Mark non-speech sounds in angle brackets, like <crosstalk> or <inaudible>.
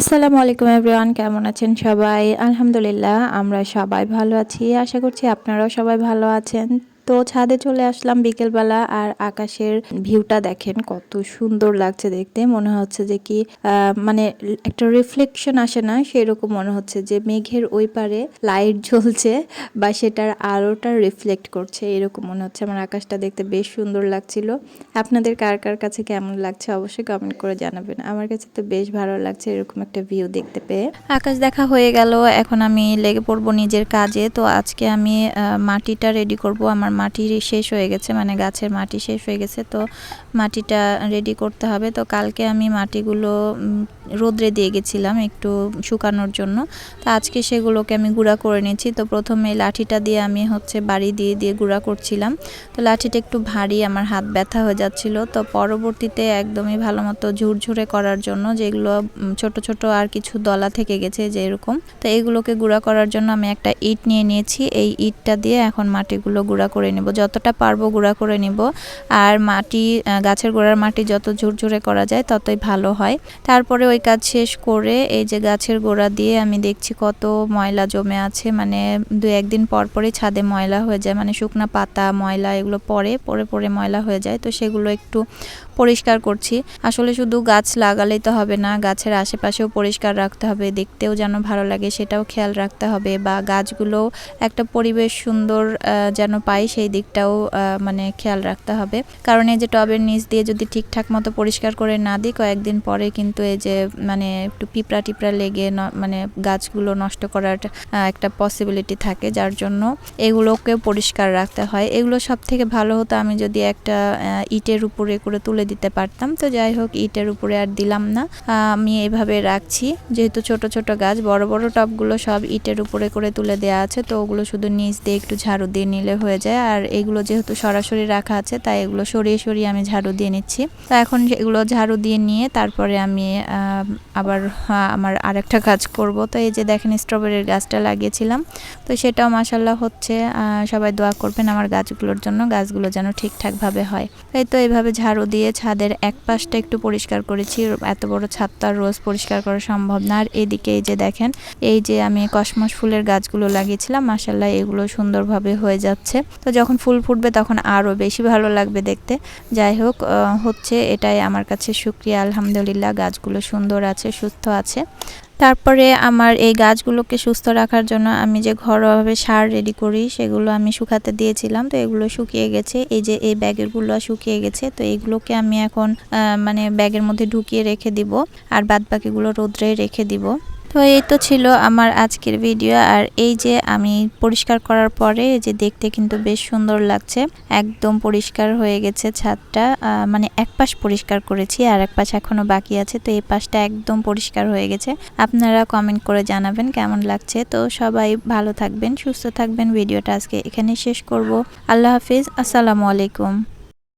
আসসালামু আলাইকুম এভরিওয়ান, কেমন আছেন সবাই? আলহামদুলিল্লাহ, আমরা সবাই ভালো আছি। আশা করছি আপনারাও সবাই ভালো আছেন। তো ছাদে চলে আসলাম বিকেলবেলা আর আকাশের ভিউটা দেখেন কত সুন্দর লাগছে দেখতে। মনে হচ্ছে যে কি মানে একটা রিফ্লেকশন আসে না, সেরকম মনে হচ্ছে যে মেঘের ওই পারে লাইট <laughs> জ্বলছে বা সেটার আলোটা রিফ্লেক্ট করছে, এরকম মনে হচ্ছে আমার আকাশটা দেখতে বেশ সুন্দর লাগছিল। আপনাদের কার কার কাছে কেমন লাগছে অবশ্যই কমেন্ট করে জানাবেন। আমার কাছে তো বেশ ভালো লাগছে এরকম একটা ভিউ দেখতে পেয়ে। আকাশ দেখা হয়ে গেল, এখন আমি লেগে পড়ব নিজের কাজে। তো আজকে আমি মাটিটা রেডি করব, আমার মাটি শেষ হয়ে গেছে মানে গাছের মাটি শেষ হয়ে গেছে, তো মাটিটা রেডি করতে হবে। তো কালকে আমি মাটিগুলো রোদ্রে দিয়ে গেছিলাম একটু শুকানোর জন্য। তো আজকে সেগুলোকে আমি গুঁড়া করে নিয়েছি। তো প্রথমে লাঠিটা দিয়ে আমি হচ্ছে বাড়ি দিয়ে দিয়ে গুঁড়া করছিলাম। তো লাঠিটা একটু ভারী, আমার হাত ব্যথা হয়ে যাচ্ছিল। তো পরবর্তীতে একদমই ভালো মতো ঝুরঝুরে করার জন্য যেগুলো ছোট ছোট আর কিছু দলা থেকে গেছে যে এরকম। তো এইগুলোকে গুঁড়া করার জন্য আমি একটা ইট নিয়ে নিয়েছি। এই ইটটা দিয়ে এখন মাটিগুলো গুঁড়া করে নেব। যতটা পারব গুঁড়া করে নেব। আর মাটি গাছের গোড়ার মাটি যত ঝুরঝুরে করা যায় ততই ভালো হয়। তারপরে ওই কাজ শেষ করে এই যে গাছের গোড়া দিয়ে আমি দেখছি কত ময়লা জমে আছে। মানে দু একদিন পর পরই ছাদে ময়লা হয়ে যায়। মানে শুকনো পাতা, ময়লা এগুলো পরে পরে পরে ময়লা হয়ে যায়। তো সেগুলো একটু পরিষ্কার করছি। আসলে শুধু গাছ লাগালেই তো হবে না, গাছের আশেপাশেও পরিষ্কার রাখতে হবে। দেখতেও যেন ভালো লাগে, সেটাও খেয়াল রাখতে হবে। বা গাছগুলো একটা পরিবেশ সুন্দর যেন পাই, সেই দিকটাও মানে খেয়াল রাখতে হবে। কারণ এই যে টবের নিচ দিয়ে যদি ঠিকঠাক মতো পরিষ্কার করে না দিই, কয়েকদিন পরে কিন্তু এই যে মানে একটু পিঁপড়া টিপড়া লেগে মানে গাছগুলো নষ্ট করার একটা পসিবিলিটি থাকে, যার জন্য এগুলোকেও পরিষ্কার রাখতে হয়। এগুলো সব থেকে ভালো হতো আমি যদি একটা ইটের উপরে করে তুলে দিতে পারতাম। তো যাই হোক, ইটের উপরে আর দিলাম না। আমি এভাবে রাখছি। যেহেতু ছোট ছোট গাছ, বড় বড় টবগুলো সব ইটের উপরে করে তুলে দেওয়া আছে। তো ওগুলো শুধু নিচ দিয়ে একটু ঝাড়ু দিয়ে নিলে হয়ে যায়। আর এগুলো যেহেতু সরাসরি রাখা আছে, তাই এগুলো সরিয়ে সরিয়ে আমি ঝাড়ু দিয়ে নিচ্ছি। তো এখন এগুলো ঝাড়ু দিয়ে নিয়ে তারপরে আমি আবার আমার আরেকটা কাজ করব। তো এই যে দেখেন স্ট্রবেরির গাছটা লাগিয়েছিলাম। তো সেটাও মাসাল্লাহ হচ্ছে সবাই দোয়া করবেন আমার গাছগুলোর জন্য, গাছগুলো যেন ঠিকঠাকভাবে হয়। তাই তো এইভাবে ঝাড়ু দিয়ে ছাদের এক পাশটা একটু পরিষ্কার করেছি। এত বড় ছাদ তো আর রোজ পরিষ্কার করা সম্ভব না। আর এদিকে এই যে দেখেন, এই যে আমি কসমস ফুলের গাছগুলো লাগিয়েছিলাম মাসাল্লাহ এগুলো সুন্দরভাবে হয়ে যাচ্ছে। তো যখন ফুল ফুটবে তখন আরও বেশি ভালো লাগবে দেখতে। যাই হোক হচ্ছে এটাই আমার কাছে সুক্রিয়া আলহামদুলিল্লাহ গাছগুলো সুন্দর আছে, সুস্থ আছে। তারপরে আমার এই গাছগুলোকে সুস্থ রাখার জন্য আমি যে ঘরোয়াভাবে সার রেডি করি, সেগুলো আমি শুকাতে দিয়েছিলাম। তো এগুলো শুকিয়ে গেছে। এই যে এই ব্যাগেরগুলো শুকিয়ে গেছে, তো এইগুলোকে আমি এখন মানে ব্যাগের মধ্যে ঢুকিয়ে রেখে দিব। আর বাদ বাকিগুলো রোদ্রে রেখে দিব। তো এই তো ছিল আমার আজকের ভিডিও আর এই যে আমি পরিষ্কার করার পরে যে দেখতে কিন্তু বেশ সুন্দর লাগছে। একদম পরিষ্কার হয়ে গেছে ছাদটা মানে এক পাশ পরিষ্কার করেছি আর এক পাশ এখনও বাকি আছে, তো এই পাশটা একদম পরিষ্কার হয়ে গেছে। আপনারা কমেন্ট করে জানাবেন কেমন লাগছে। তো সবাই ভালো থাকবেন, সুস্থ থাকবেন। ভিডিওটা আজকে এখানে শেষ করব। আল্লাহ হাফিজ, আসসালামু আলাইকুম।